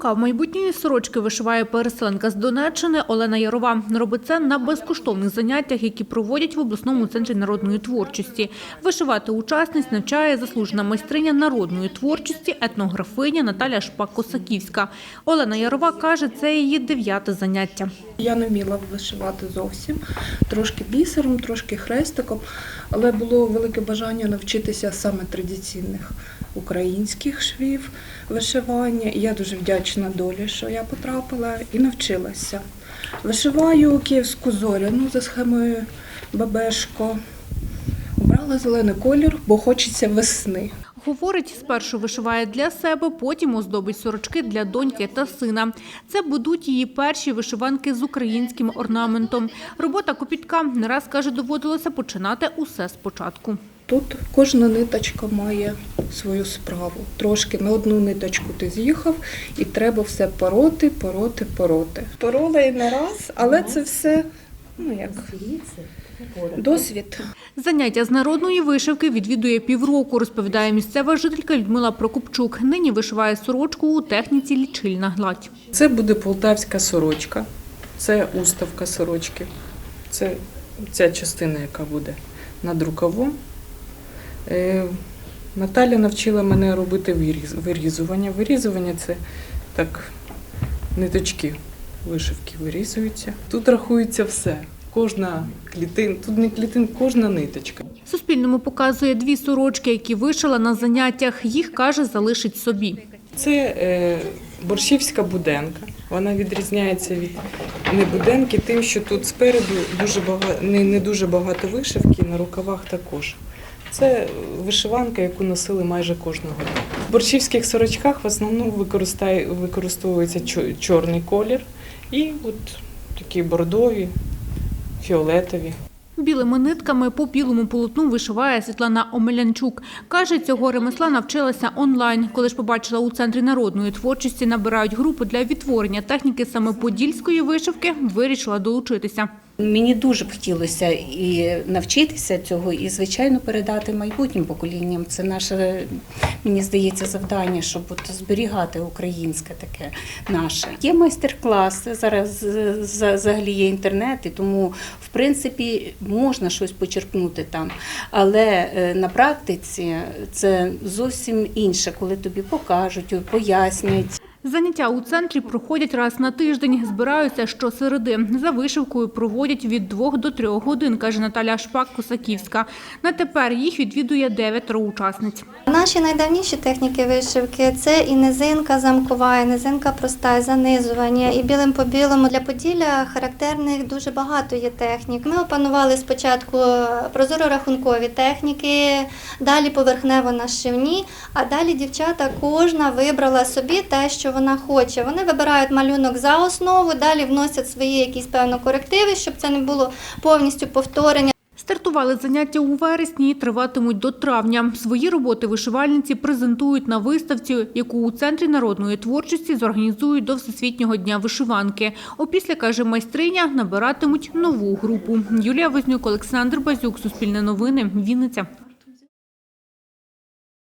Рукав майбутньої сорочки вишиває переселенка з Донеччини Олена Ярова. Робить це на безкоштовних заняттях, які проводять в обласному центрі народної творчості. Вишивати учасниць навчає заслужена майстриня народної творчості, етнографиня Наталя Шпак-Косаківська. Олена Ярова каже, це її дев'яте заняття. Я не вміла вишивати зовсім, трошки бісером, трошки хрестиком, але було велике бажання навчитися саме традиційних українських швів вишивання. Я дуже вдячна долі, що я потрапила і навчилася. Вишиваю київську зоряну за схемою Бабешко. Обрала зелений колір, бо хочеться весни. Говорить, спершу вишиває для себе, потім оздобить сорочки для доньки та сина. Це будуть її перші вишиванки з українським орнаментом. Робота копітка не раз каже, доводилося починати усе спочатку. Тут кожна ниточка має свою справу. Трошки на одну ниточку ти з'їхав, і треба все пороти, пороти, пороти. Порола і не раз, але це все ну як досвід. Заняття з народної вишивки відвідує півроку, розповідає місцева жителька Людмила Прокопчук. Нині вишиває сорочку у техніці лічильна гладь. Це буде полтавська сорочка, це уставка сорочки. Це ця частина, яка буде над рукавом. Е, Наталя навчила мене робити вирізування. Вирізування це так, ниточки вишивки вирізуються. Тут рахується все. Кожна клітин, тут не клітин, кожна ниточка. Суспільному показує дві сорочки, які вишила на заняттях. Їх, каже, залишить собі. Це е, борщівська буденка. Вона відрізняється від небуденки тим, що тут спереду дуже багато, не, не дуже багато вишивки, на рукавах також. Це вишиванка, яку носили майже кожного року. В борщівських сорочках в основному використовується чорний колір і от такі бордові, фіолетові. Білими нитками по білому полотну вишиває Світлана Омелянчук. Каже, цього ремесла навчилася онлайн. Коли ж побачила у центрі народної творчості набирають групу для відтворення техніки саме подільської вишивки, вирішила долучитися. Мені дуже б хотілося і навчитися цього, і звичайно передати майбутнім поколінням. Це наше, мені здається, завдання, щоб от зберігати українське таке наше. Є майстер-класи зараз е, взагалі є інтернет, і тому в принципі можна щось почерпнути там. Але е, на практиці це зовсім інше, коли тобі покажуть, пояснять. Заняття у центрі проходять раз на тиждень. Збираються щосереди. За вишивкою проводять від двох до трьох годин, каже Наталя Шпак-Косаківська. На тепер їх відвідує дев'ятеро учасниць. Наші найдавніші техніки вишивки це і низинка замкова, і низинка проста, і занизування, і білим по білому. Для Поділля характерних дуже багато є технік. Ми опанували спочатку прозоро-рахункові техніки, далі поверхнево нашивні, а далі дівчата кожна вибрала собі те, вона хоче. Вони вибирають малюнок за основу, далі вносять свої якісь певно корективи, щоб це не було повністю повторення. Стартували заняття у вересні і триватимуть до травня. Свої роботи вишивальниці презентують на виставці, яку у Центрі народної творчості зорганізують до Всесвітнього дня вишиванки. Опісля, каже майстриня, набиратимуть нову групу. Юлія Вознюк, Олександр Базюк, Суспільне новини, Вінниця.